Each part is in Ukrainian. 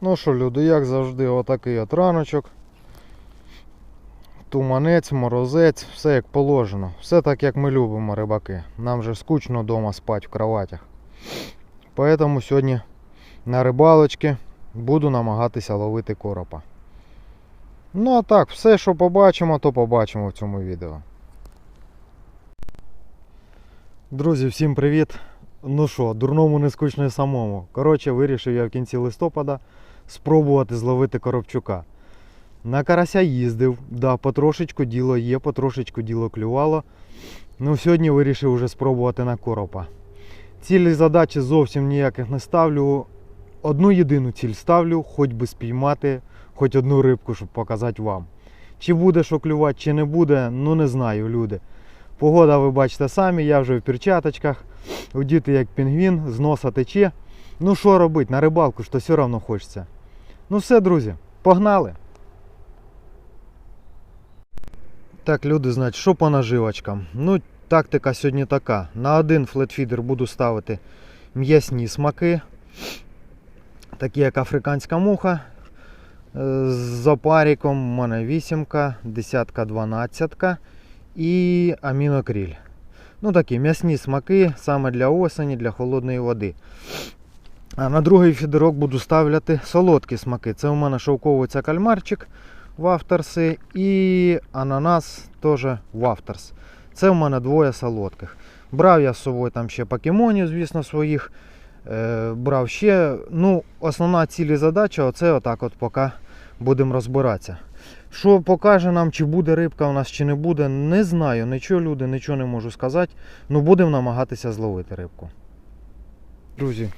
Ну що, люди, як завжди, отакий от раночок. Туманець, морозець, все як положено. Все так, як ми любимо, рибаки. Нам же скучно вдома спати в кроватях. Поэтому сьогодні на рибалочки буду намагатися ловити коропа. Ну а так, все, що побачимо, то побачимо в цьому відео. Друзі, всім привіт! Ну що, дурному не скучно самому. Коротше, вирішив я в кінці листопада спробувати зловити коробчука. На карася їздив, да, потрошечку діло є, потрошечку діло клювало. Ну, сьогодні вирішив вже спробувати на коропа. Цілі задачі зовсім ніяких не ставлю. Одну єдину ціль ставлю, хоч би спіймати хоч одну рибку, щоб показати вам. Чи буде що клювати, чи не буде, ну не знаю, люди. Погода ви бачите самі, я вже в перчаточках, удіти як пінгвін, з носа тече. Ну що робити, на рибалку ж то все одно хочеться. Ну все, друзі, погнали. Так, люди, значить, що по наживочкам? Ну, тактика сьогодні така. На один флетфідер буду ставити м'ясні смаки, такі як африканська муха. Е, З запаріком у мене вісімка, десятка, дванадцятка і амінокріль. Ну такі м'ясні смаки саме для осені, для холодної води. А на другий фідерок буду ставляти солодкі смаки. Це у мене шовковиця кальмарчик вафтерси і ананас теж вафтерс. Це у мене двоє солодких. Брав я з собою там ще покемонів, звісно, своїх. Е, брав ще. Ну, основна ціль і задача оце отак от поки будемо розбиратися. Що покаже нам, чи буде рибка у нас, чи не буде, не знаю. Нічого, люди, нічого не можу сказати. Ну будемо намагатися зловити рибку. Друзі,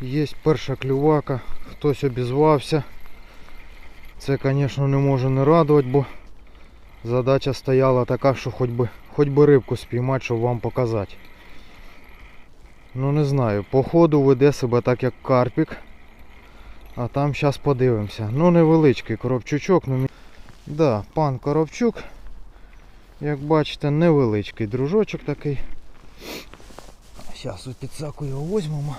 є перша клювака, хтось обізвався. Це, звісно, не може не радувати, бо задача стояла така, що хоч би, хоч би рибку спіймати, щоб вам показати. Ну не знаю, по ходу веде себе так як карпік. А там зараз подивимося. Ну невеличкий коробчучок. Ну, да, пан коробчук. Як бачите, невеличкий дружочок такий. Зараз у підсаку його візьмемо,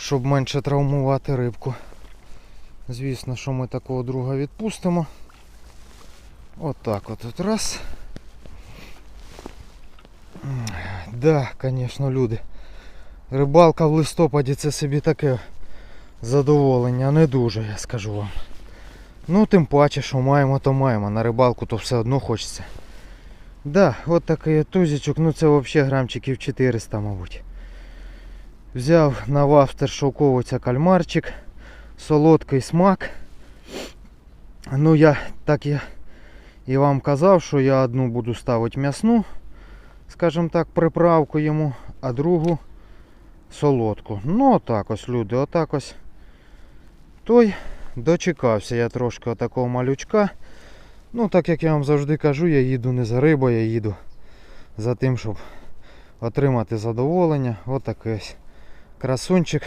щоб менше травмувати рибку. Звісно, що ми такого друга відпустимо. Отак от, от раз. Да, звісно, люди. Рибалка в листопаді це собі таке задоволення, не дуже, я скажу вам. Ну, тим паче, що маємо, то маємо. На рибалку то все одно хочеться. Да, от такий тузічок, ну це взагалі грамчиків 400, мабуть. Взяв на вафтер шовковиця кальмарчик солодкий смак. Ну я так я і вам казав, що я одну буду ставити м'ясну, скажімо так, приправку йому, а другу солодку. Ну отак ось, люди, отак ось. Той дочекався я трошки отакого малючка. Ну, так як я вам завжди кажу, я їду не за рибою, я їду за тим, щоб отримати задоволення. Отакий ось красунчик.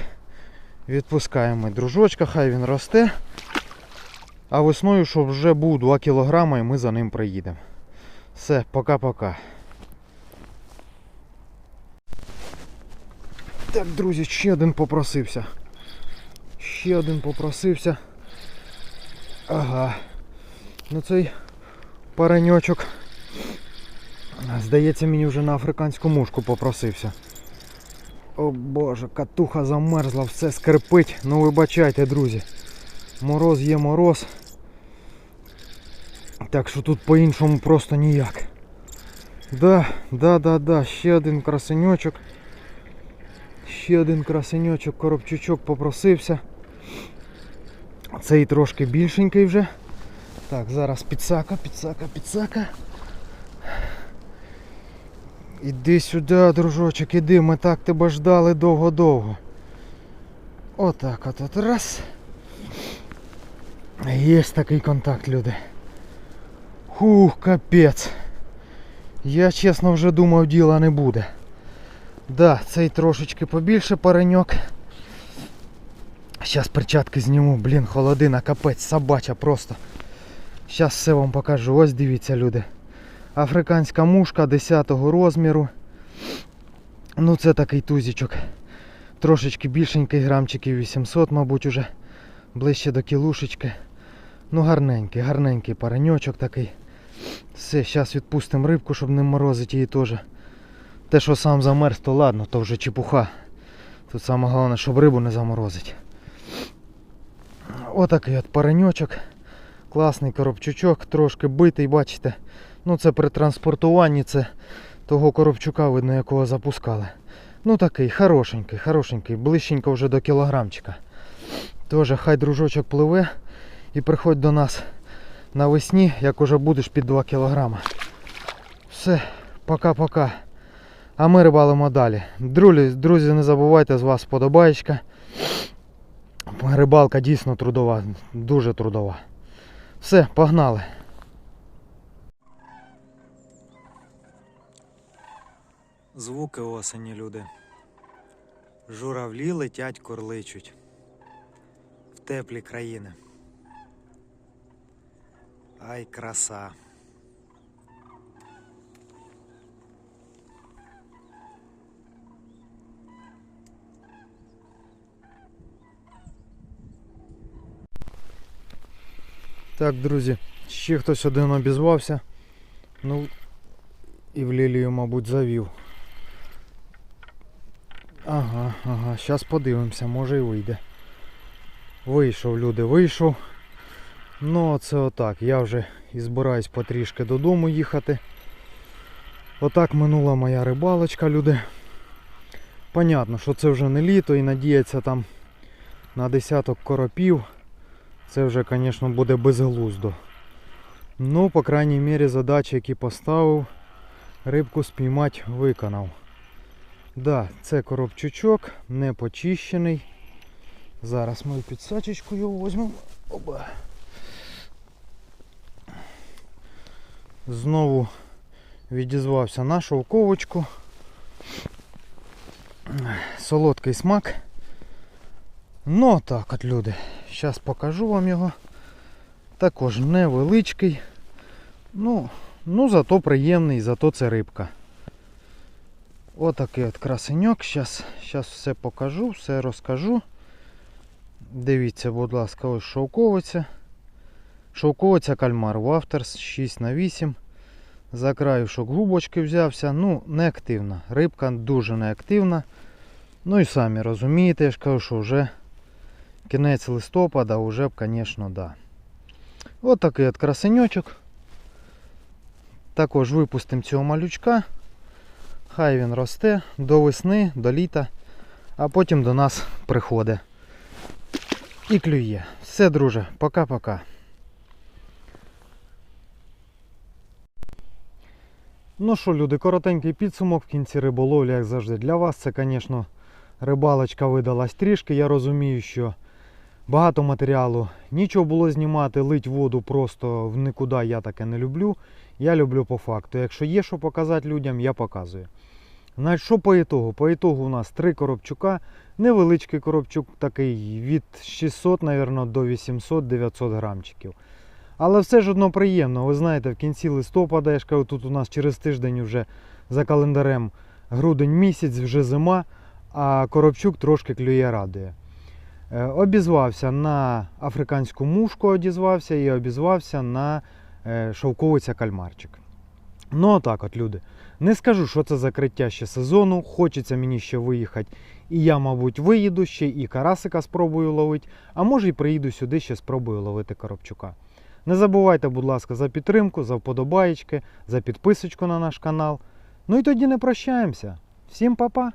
Відпускаємо дружочка, хай він росте. А весною, щоб вже був 2 кг і ми за ним приїдемо. Все, пока-пока. Так, друзі, ще один попросився. Ще один попросився. Ага. Ну цей пареньочок. Здається, мені вже на африканську мушку попросився. О боже, катуха замерзла, все скрипить. Ну вибачайте, друзі. Мороз є мороз. Так що тут по-іншому просто ніяк. Да, да, да, да, ще один красеньочок. Ще один красеньочок, коробчучок попросився. Цей трошки більшенький вже. Так, зараз підсака, підсака, підсака. Іди сюди, дружочок, іди, ми так тебе ждали довго-довго. Отак от, от раз. Є такий контакт, люди. Хух, капець. Я чесно вже думав, діла не буде. Да, цей трошечки побільше пареньок. Зараз перчатки зніму, блін, холодина, капець, собача просто. Зараз все вам покажу. Ось дивіться, люди. Африканська мушка 10 розміру. Ну це такий тузічок. Трошечки більшенький, грамчиків 800, мабуть, уже. ближче до кілушечки. Ну, гарненький, гарненький пареньочок такий. Все, зараз відпустимо рибку, щоб не морозити її теж. Те, що сам замерз, то ладно, то вже чепуха. Тут саме головне, щоб рибу не заморозить. Отакий от пареньочок. Класний коробчучок, трошки битий, бачите. Ну це при транспортуванні, це того коробчука, видно, якого запускали. Ну такий, хорошенький, хорошенький, ближченько вже до кілограмчика. Тоже хай дружочок пливе і приходь до нас навесні, як уже будеш під 2 кілограма. Все, пока-пока. А ми рибалимо далі. Друзі, не забувайте з вас подобаєчка. Рибалка дійсно трудова, дуже трудова. Все, погнали. Звуки осені, люди. Журавлі летять, корличуть. В теплі країни. Ай, краса. Так, друзі, ще хтось один обізвався. Ну, і в лілію, мабуть, завів. Ага, ага, зараз подивимося, може і вийде. Вийшов, люди, вийшов. Ну, це отак. Я вже і збираюсь потрішки додому їхати. Отак минула моя рибалочка, люди. Понятно, що це вже не літо і надіятися там на десяток коропів. Це вже, звісно, буде безглуздо. Ну, по крайній мірі, задачі, які поставив, рибку спіймати виконав. Да, це коробчучок, не почищений. Зараз ми підсачечку його візьмемо. Оба. Знову відізвався на шовковочку. Солодкий смак. Ну так от, люди. Зараз покажу вам його. Також невеличкий. Ну, ну зато приємний, зато це рибка. Отакий от красеньок. Зараз, все покажу, все розкажу. Дивіться, будь ласка, ось шовковиця. Шовковиця кальмар Вафтерс 6 на 8 За краюшок губочки взявся. Ну, неактивна. Рибка дуже неактивна. Ну і самі розумієте, я ж кажу, що вже кінець листопада, вже б, звісно, да. От такий от красеньочок. Також випустимо цього малючка. Хай він росте до весни, до літа, а потім до нас приходить. І клює. Все, друже, пока-пока. Ну що, люди, коротенький підсумок в кінці риболовлі, як завжди, для вас. Це, звісно, рибалочка видалась трішки. Я розумію, що багато матеріалу. Нічого було знімати, лить воду просто в нікуди я таке не люблю. Я люблю по факту. Якщо є що показати людям, я показую. Значить, що по ітогу? По ітогу у нас три коробчука. Невеличкий коробчук такий від 600, мабуть, до 800-900 грамчиків. Але все ж одно приємно. Ви знаєте, в кінці листопада, я ж кажу, тут у нас через тиждень вже за календарем грудень місяць, вже зима, а коробчук трошки клює радує. Е, Обізвався на африканську мушку, одізвався і обізвався на шовковиця кальмарчик. Ну, отак от, люди. Не скажу, що це закриття ще сезону. Хочеться мені ще виїхати. І я, мабуть, виїду ще і карасика спробую ловити, а може і приїду сюди ще спробую ловити коробчука. Не забувайте, будь ласка, за підтримку, за вподобаєчки, за підписочку на наш канал. Ну і тоді не прощаємося. Всім па-па!